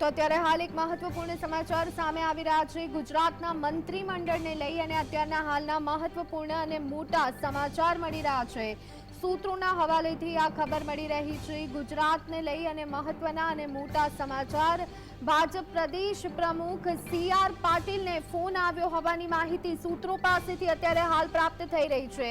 તો અત્યારે હાલ એક મહત્વપૂર્ણ સમાચાર સામે આવી રહ્યા છે. ગુજરાતના મંત્રીમંડળને લઈ અને અત્યારના હાલના મહત્વપૂર્ણ અને મોટા સમાચાર મળી રહ્યા છે. સૂત્રોના હવાલેથી આ ખબર મળી રહી છે. ગુજરાતને લઈ અને મહત્વના અને મોટા સમાચાર. ભાજપ પ્રદેશ પ્રમુખ સી આર પાટીલને ફોન આવ્યો હોવાની માહિતી સૂત્રો પાસેથી અત્યારે હાલ પ્રાપ્ત થઈ રહી છે.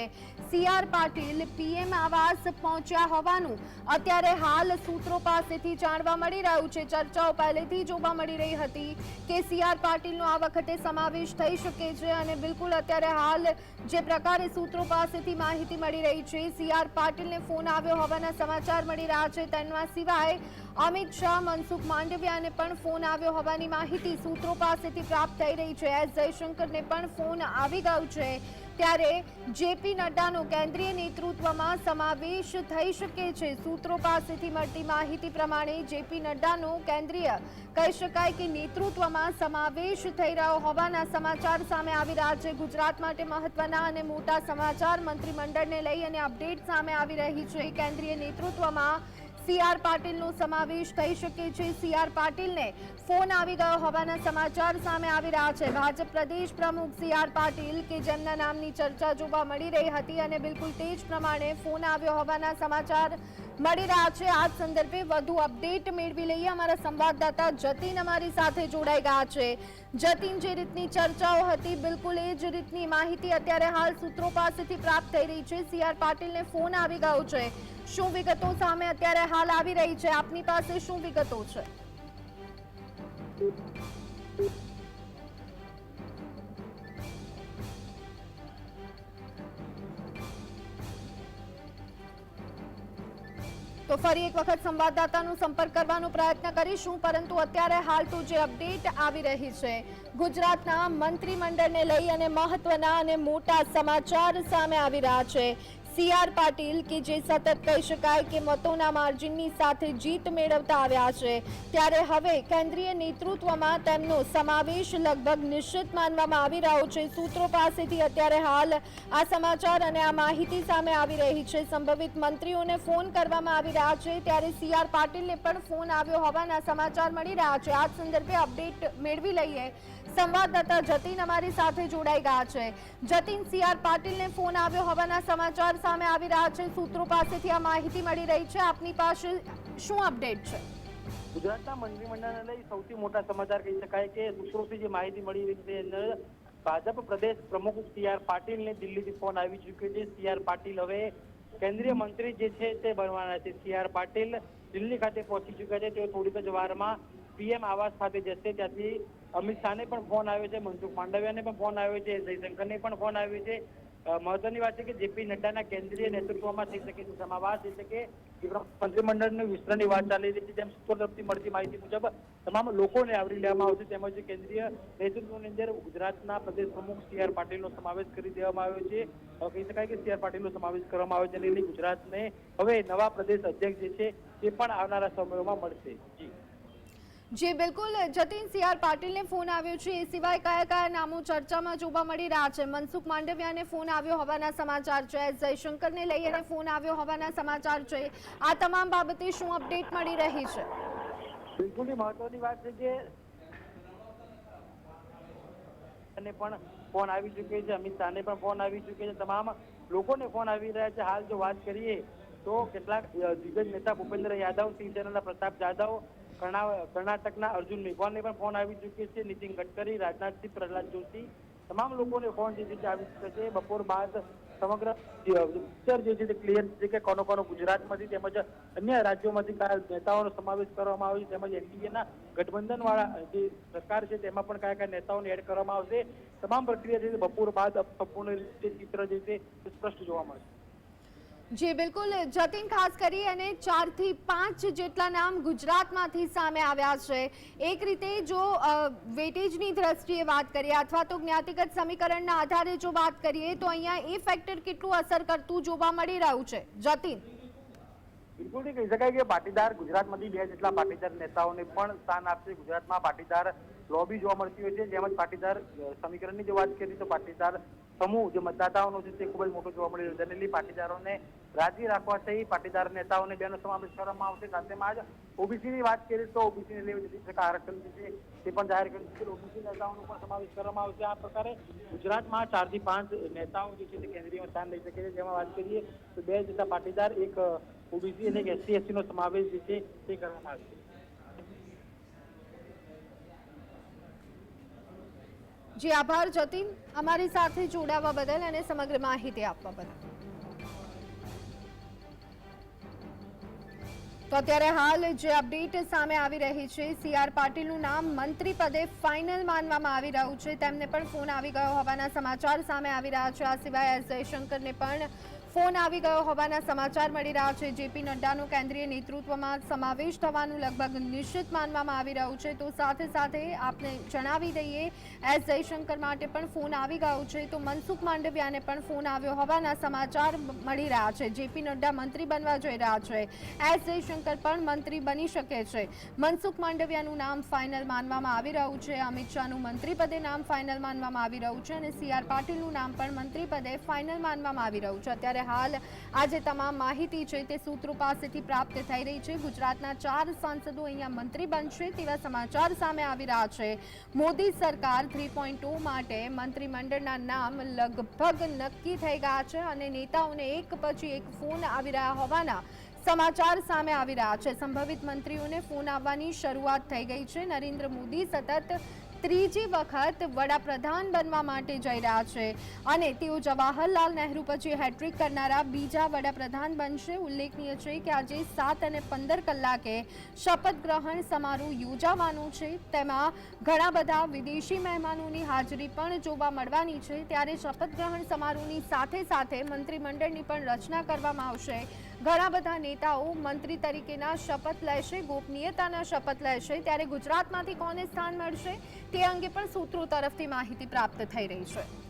સી આર પાટીલ પીએમ આવાસ પહોંચ્યા હોવાનું અત્યારે હાલ સૂત્રો પાસેથી જાણવા મળી રહ્યું છે. ચર્ચાઓ પહેલેથી જોવા મળી રહી હતી કે સી આર પાટીલનો આ વખતે સમાવેશ થઈ શકે છે અને બિલકુલ અત્યારે હાલ જે પ્રકારે સૂત્રો પાસેથી માહિતી મળી રહી છે, સી આર પાટીલને ફોન આવ્યો હોવાના સમાચાર મળી રહ્યા છે. તેના સિવાય અમિત શાહ, મનસુખ માંડવિયાને પણ ફોન આવ્યો હોવાની માહિતી સૂત્રો પાસેથી પ્રાપ્ત થઈ રહી છે. એસ જયશંકરને પણ ફોન આવી ગયો છે. ત્યારે જેપી નડ્ડાનો કેન્દ્રીય નેતૃત્વમાં સમાવેશ થઈ શકે છે. સૂત્રો પાસેથી મળતી માહિતી પ્રમાણે જેપી નડ્ડાનો કેન્દ્રીય કહી શકાય કે નેતૃત્વમાં સમાવેશ થઈ રહ્યો હોવાના સમાચાર સામે આવી રહ્યા છે. ગુજરાત માટે મહત્વના અને મોટા સમાચાર મંત્રીમંડળને લઈ અને અપડેટ સામે આવી રહી છે. કેન્દ્રીય નેતૃત્વમાં સી આર પાટીલનો સમાવેશ થઈ શકે છે. સી આર પાટીલને ફોન આવી ગયો હોવાના સમાચાર સામે આવી રહ્યા છે. ભાજપ પ્રદેશ પ્રમુખ સી આર પાટીલ કે જેમના નામની ચર્ચા જોવા મળી રહી હતી અને બિલકુલ તે જ પ્રમાણે ફોન આવ્યો હોવાના સમાચાર મળી રહ્યા છે. આ સંદર્ભે વધુ અપડેટ મેળવી લઈએ. અમારા સંવાદદાતા જતીન અમારી સાથે જોડાઈ ગયા છે. જતીન, જે રીતની ચર્ચાઓ હતી, બિલકુલ એ જ રીતની માહિતી અત્યારે હાલ સૂત્રો પાસેથી પ્રાપ્ત થઈ રહી છે. સી આર પાટીલને ફોન આવી ગયો છે. શું વિગતો સામે અત્યારે હાલ આવી રહી છે? આપની પાસે શું વિગતો છે? તો ફરી એક વખત સંવાદદાતાનો સંપર્ક કરવાનો પ્રયત્ન કરીશું, પરંતુ અત્યારે હાલ તો જે અપડેટ આવી રહી છે, ગુજરાતના મંત્રીમંડળને લઈ અને મહત્વના અને મોટા સમાચાર સામે આવી રહ્યા છે. સી આર પાટીલ કે જે સતત કહી શકાય કે મતોના માર્જિનની સાથે જીત મેળવતા આવ્યા છે. ત્યારે હવે કેન્દ્રીય નેતૃત્વમાં તેમનો સમાવેશ લગભગ નિશ્ચિત માનવામાં આવી રહ્યો છે. સૂત્રો પાસેથી અત્યારે હાલ આ સમાચાર અને આ માહિતી સામે આવી રહી છે. સંભવિત મંત્રીઓને ફોન કરવામાં આવી રહ્યા છે. ત્યારે સી આર પાટીલને પણ ફોન આવ્યો હોવાના સમાચાર મળી રહ્યા છે. આ સંદર્ભે અપડેટ મેળવી લઈએ. સંવાદદાતા જતીન અમારી સાથે જોડાઈ ગયા છે. જતીન સી આર પાટીલને ફોન આવ્યો હોવાના સમાચાર સામે આવી રહ્યા છે. સૂત્રો પાસેથી આ માહિતી મળી રહી છે. આપની પાસે શું અપડેટ છે? ગુજરાતના મંત્રીમંડળને લઈ સૌથી મોટા સમાચાર કહી શકાય કે સૂત્રોથી જે માહિતી મળી રહી છે અંદર ભાજપ પ્રદેશ પ્રમુખ સી આર પાટીલને દિલ્હીથી ફોન આવી ચૂક્યો છે. સી આર પાટીલ હવે કેન્દ્રીય મંત્રી જે છે તે બનવાના છે. સી આર પાટીલ દિલ્હી ખાતે પહોંચી ચૂક્યા છે. તેઓ થોડીક જ વારમાં પીએમ આવાસ ખાતે જશે. ત્યાંથી અમિત શાહને પણ ફોન આવ્યો છે. મનસુખ માંડવિયાને પણ ફોન આવ્યો છે. જયશંકરને પણ ફોન આવ્યો છે. મહત્વની વાત છે કે જેપી નડ્ડાના કેન્દ્રીય નેતૃત્વમાં થઈ શકે છે. સમાવાસ એટલે કે મંત્રીમંડળનું વિસ્તરણની વાત ચાલી રહી છે. તેમ સૂત્રો તરફથી મળતી માહિતી મુજબ તમામ લોકોને આવરી લેવામાં આવશે. તેમજ કેન્દ્રીય નેતૃત્વની અંદર ગુજરાતના પ્રદેશ પ્રમુખ સી આર પાટીલનો સમાવેશ કરી દેવામાં આવ્યો છે. કહી શકાય કે સી આર પાટીલનો સમાવેશ કરવામાં આવ્યો છે. એટલે ગુજરાતને હવે નવા પ્રદેશ અધ્યક્ષ જે છે, તે પણ આવનારા સમયોમાં મળશે. જી. જી, બિલકુલ. જતીન સી આર પાટીલને ફોન આવ્યો છે. એ સિવાય કયા કયા નામો ચર્ચામાં જોવા મળી રહ્યા છે? મનસુખ માંડવિયાને ફોન આવ્યો હોવાના સમાચાર છે. જયશંકરને લઈ અને ફોન આવ્યો હોવાના સમાચાર છે. આ તમામ બાબતે શું અપડેટ મળી રહી છે? બિલકુલ મહત્વની વાત છે કે અને પણ ફોન આવી ચૂક્યો છે. અમિત શાહને પણ ફોન આવી ચૂક્યો છે. તમામ લોકોને ફોન આવી રહ્યા છે. હાલ જો વાત કરીએ તો કેટલાક દિગ્ગજ નેતા ભૂપેન્દ્ર યાદવ, શિવસેનાના પ્રતાપ કર્ણા- કર્ણાટકના અર્જુન મેઘવાલને પણ ફોન આવી ચૂક્યો છે. નીતિન ગડકરી, રાજનાથસિંહ, પ્રહલાદ જોશી તમામ લોકોને ફોન જે છે આવી ચૂક્યો છે. બપોર બાદ સમગ્ર પિક્ચર જે છે ક્લિયર છે કે કોનો કોનો ગુજરાતમાંથી તેમજ અન્ય રાજ્યોમાંથી કયા નેતાઓનો સમાવેશ કરવામાં આવ્યો છે તેમજ એનડીએના ગઠબંધન વાળા જે સરકાર છે તેમાં પણ કયા કયા નેતાઓને એડ કરવામાં આવશે. તમામ પ્રક્રિયા છે બપોર બાદ સંપૂર્ણ રીતે ચિત્ર જે છે સ્પષ્ટ જોવા મળશે. જી, બિલકુલ. જતીન, ખાસ કરી અને ચારથી પાંચ જેટલા નામ ગુજરાતમાંથી સામે આવ્યા છે. એક રીતે જો વેટેજની દ્રષ્ટિએ વાત કરીએ અથવા તો જ્ઞાતિગત સમીકરણના આધારે જો વાત કરીએ, તો અહીંયા એ ફેક્ટર કેટલું અસર કરતું જોવા મળી રહ્યું છે? જતીન. બિલકુલ કહી શકાય કે પાટીદાર ગુજરાતમાંથી બે જેટલા પાટીદાર નેતાઓને પણ સ્થાન આપશે. ગુજરાતમાં પાટીદાર લોબી જોવા મળતી હોય છે. જેમ જ પાટીદાર સમીકરણની જો વાત કરીએ તો પાટીદાર સમૂહ જે મતદાતાઓનો છે તે ખૂબ જ મોટો જોવા મળી રહ્યો છે. એટલે પાટીદારોને રાજી રાખવા સહિત પાટીદાર નેતાઓને બેનો સમાવેશ કરવામાં આવશે. સાથેમાં જ ઓબીસી ની વાત કરીએ તો ઓબીસી ને લેવી ટકા આરક્ષણ છે તે પણ જાહેર કર્યું છે. ઓબીસી નેતાઓનો પણ સમાવેશ કરવામાં આવશે. આ પ્રકારે ગુજરાતમાં ચારથી પાંચ નેતાઓ જે છે તે કેન્દ્રીય સ્થાન લઈ શકે છે. જેમાં વાત કરીએ તો બે જેટલા પાટીદાર, એક ઓબીસી અને એક એસસી એસટી નો સમાવેશ જે છે તે કરવામાં આવશે. જી, આભાર જતીન અમારી સાથે જોડાવા બદલ અને સમગ્ર માહિતી આપવા બદલ. તો અત્યારે હાલ જે અપડેટ સામે આવી રહી છે, સી આર પાટીલનું નામ મંત્રી પદે ફાઇનલ માનવામાં આવી રહ્યું છે. તેમને પણ ફોન આવી ગયો હોવાના સમાચાર સામે આવી રહ્યા છે. આ સિવાય એસ જયશંકરને પણ ફોન આવી ગયો હોવાના સમાચાર મળી રહ્યા છે. જેપી નડ્ડાનું કેન્દ્રીય નેતૃત્વમાં સમાવેશ થવાનું લગભગ નિશ્ચિત માનવામાં આવી રહ્યું છે. તો સાથે સાથે આપને જણાવી દઈએ, એસ જયશંકર માટે પણ ફોન આવી ગયો છે. તો મનસુખ માંડવિયાને પણ ફોન આવ્યો હોવાના સમાચાર મળી રહ્યા છે. જેપી નડ્ડા મંત્રી બનવા જઈ રહ્યા છે. એસ જયશંકર પણ મંત્રી બની શકે છે. મનસુખ માંડવિયાનું નામ ફાઇનલ માનવામાં આવી રહ્યું છે. અમિત શાહનું મંત્રી પદે નામ ફાઇનલ માનવામાં આવી રહ્યું છે અને સી આર પાટીલનું નામ પણ મંત્રી પદે ફાઇનલ માનવામાં આવી રહ્યું છે. અત્યારે હાલ આજે તમામ માહિતી છે તે સૂત્રો પાસેથી પ્રાપ્ત થઈ રહી છે. ગુજરાતના ચાર સાંસદો અહીંયા મંત્રી બનશે તેવા સમાચાર સામે આવી રહ્યા છે. મોદી સરકાર થ્રી માટે મંત્રીમંડળના નામ લગભગ નક્કી થઈ ગયા છે અને નેતાઓને એક પછી એક ફોન આવી રહ્યા હોવાના સમાચાર સામે આવી રહ્યા છે. સંભવિત મંત્રીઓને ફોન આવવાની શરૂઆત થઈ ગઈ છે. નરેન્દ્ર મોદી સતત ત્રીજી વખત વડાપ્રધાન બનવા માટે જઈ રહ્યા છે. અને તેઓ જવાહરલાલ નહેરુ પછી હેટ્રિક કરનારા બીજા વડાપ્રધાન બનશે. ઉલ્લેખનીય છે કે આજે સાત અને પંદર કલાકે શપથ ગ્રહણ સમારોહ યોજાવાનું છે. તેમાં ઘણા બધા વિદેશી મહેમાનોની હાજરી પણ જોવા મળવાની છે. ત્યારે શપથ ગ્રહણ સમારોહની સાથે સાથે મંત્રીમંડળની પણ રચના કરવામાં આવશે. ઘણા બધા નેતાઓ મંત્રી તરીકેના શપથ લેશે, ગોપનીયતાના શપથ લેશે. ત્યારે ગુજરાતમાંથી કોને સ્થાન મળશે તે અંગે પણ સૂત્રો તરફથી માહિતી પ્રાપ્ત થઈ રહી છે.